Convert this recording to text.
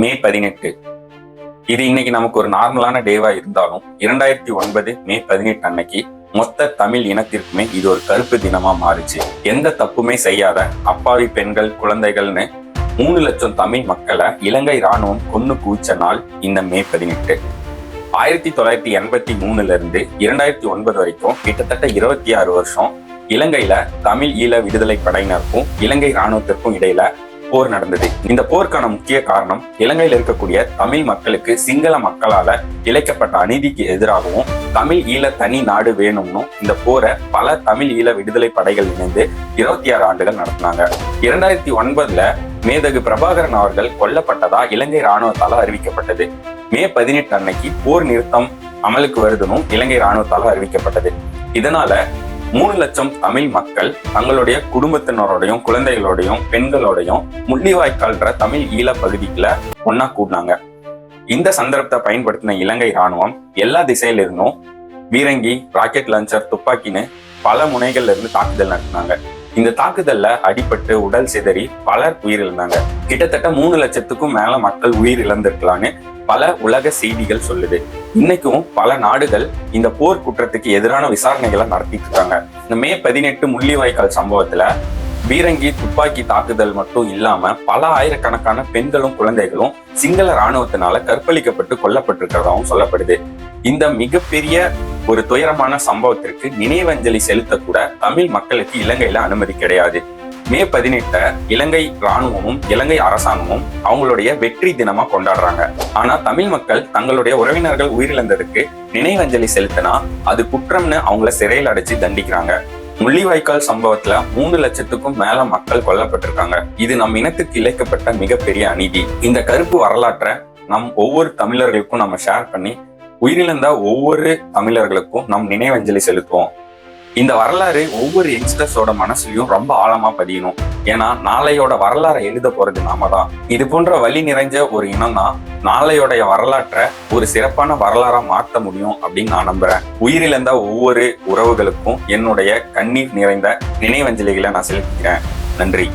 மே பதினெட்டு. இது இன்னைக்கு நமக்கு ஒரு நார்மலான டேவா இருந்தாலும் இரண்டாயிரத்தி ஒன்பது மே பதினெட்டு அன்னைக்கு மொத்த தமிழ் இனத்திற்குமே இது ஒரு கருப்பு தினமா மாறுச்சு. எந்த தப்புமே செய்யாத அப்பாவி பெண்கள் குழந்தைகள்னு மூணு லட்சம் தமிழ் மக்களை இலங்கை ராணுவம் கொன்னு குவிச்ச நாள் இந்த மே பதினெட்டு. ஆயிரத்தி தொள்ளாயிரத்தி எண்பத்தி மூணுல இருந்து இரண்டாயிரத்தி ஒன்பது வரைக்கும் கிட்டத்தட்ட இருபத்தி ஆறு வருஷம் இலங்கையில தமிழ் ஈழ விடுதலை படையினருக்கும் இலங்கை ராணுவத்திற்கும் இடையில போர் நடந்தது. இந்த போருக்கான முக்கிய காரணம் இலங்கையில் இருக்கக்கூடிய தமிழ் மக்களுக்கு சிங்கள மக்களால இழைக்கப்பட்ட அநீதிக்கு எதிராகவும் தமிழ் ஈழ தனி நாடு வேணும்னு இந்த போரை பல தமிழ் ஈழ விடுதலை படைகள் இணைந்து இருபத்தி ஆறு ஆண்டுகள் நடத்தினாங்க. இரண்டாயிரத்தி ஒன்பதுல மேதகு பிரபாகரன் அவர்கள் கொல்லப்பட்டதா இலங்கை ராணுவத்தால அறிவிக்கப்பட்டது. மே பதினெட்டு அன்னைக்கு போர் நிறுத்தம் அமலுக்கு வருதுனும் இலங்கை ராணுவத்தால அறிவிக்கப்பட்டது. இதனால மூணு லட்சம் தமிழ் மக்கள் தங்களுடைய குடும்பத்தினரோடையும் குழந்தைகளோடையும் பெண்களோடையும் முள்ளிவாய்க்கால்ன்ற தமிழ் ஈழ பகுதிக்குள்ள ஒன்னா கூடினாங்க. இந்த சந்தர்ப்பத்தை பயன்படுத்தின இலங்கை ராணுவம் எல்லா திசையில இருந்தும் பீரங்கி ராக்கெட் லான்ச்சர் துப்பாக்கின்னு பல முனைகள்ல இருந்து தாக்குதல் நடத்தினாங்க. இந்த தாக்குதல்ல அடிபட்டு உடல் சிதறி பலர் உயிரிழந்தாங்க. கிட்டத்தட்ட மூணு லட்சத்துக்கும் மேல மக்கள் உயிர் இழந்திருக்கலான்னு பல உலக செய்திகள் சொல்லுது. இன்னைக்கும் பல நாடுகள் இந்த போர் குற்றத்துக்கு எதிரான விசாரணைகளை நடத்திட்டு இருக்காங்க. இந்த மே பதினெட்டு முள்ளிவாய்க்கால் சம்பவத்துல பீரங்கி துப்பாக்கி தாக்குதல் மட்டும் இல்லாம பல ஆயிரக்கணக்கான பெண்களும் குழந்தைகளும் சிங்கள ராணுவத்தினால கற்பழிக்கப்பட்டு கொல்லப்பட்டிருக்கிறதாகவும் சொல்லப்படுது. இந்த மிகப்பெரிய ஒரு துயரமான சம்பவத்திற்கு நினைவஞ்சலி செலுத்தக்கூட தமிழ் மக்களுக்கு இலங்கையில அனுமதி கிடையாது. மே பதினெட்ட இலங்கை ராணுவமும் இலங்கை அரசாங்கமும் அவங்களுடைய வெற்றி தினமா கொண்டாடுறாங்க. ஆனா தமிழ் மக்கள் தங்களுடைய உறவினர்கள் உயிரிழந்ததுக்கு நினைவஞ்சலி செலுத்தினா அது குற்றம்னு அவங்கள சிறையில் அடைச்சு தண்டிக்கிறாங்க. முள்ளிவாய்க்கால் சம்பவத்துல மூணு லட்சத்துக்கும் மேல மக்கள் கொல்லப்பட்டிருக்காங்க. இது நம் இனத்துக்கு இழைக்கப்பட்ட மிகப்பெரிய அநீதி. இந்த கருப்பு வரலாற்றை நம் ஒவ்வொரு தமிழர்களுக்கும் நம்ம ஷேர் பண்ணி உயிரிழந்த ஒவ்வொரு தமிழர்களுக்கும் நம் நினைவஞ்சலி செலுத்துவோம். இந்த வரலாறு ஒவ்வொரு யங்ஸ்டர்ஸோட மனசுலயும் ரொம்ப ஆழமா பதியணும். ஏன்னா நாளையோட வரலாறை எழுத போறது நாம தான் இது போன்ற வழி நிறைஞ்ச ஒரு இனம் தான் நாளையோடைய வரலாற்றை ஒரு சிறப்பான வரலாறா மாற்ற முடியும் அப்படின்னு நான் நம்புறேன். உயிரிழந்த ஒவ்வொரு உறவுகளுக்கும் என்னுடைய கண்ணீர் நிறைந்த நினைவஞ்சலிகளை நான் செலுத்திக்கிறேன் நன்றி.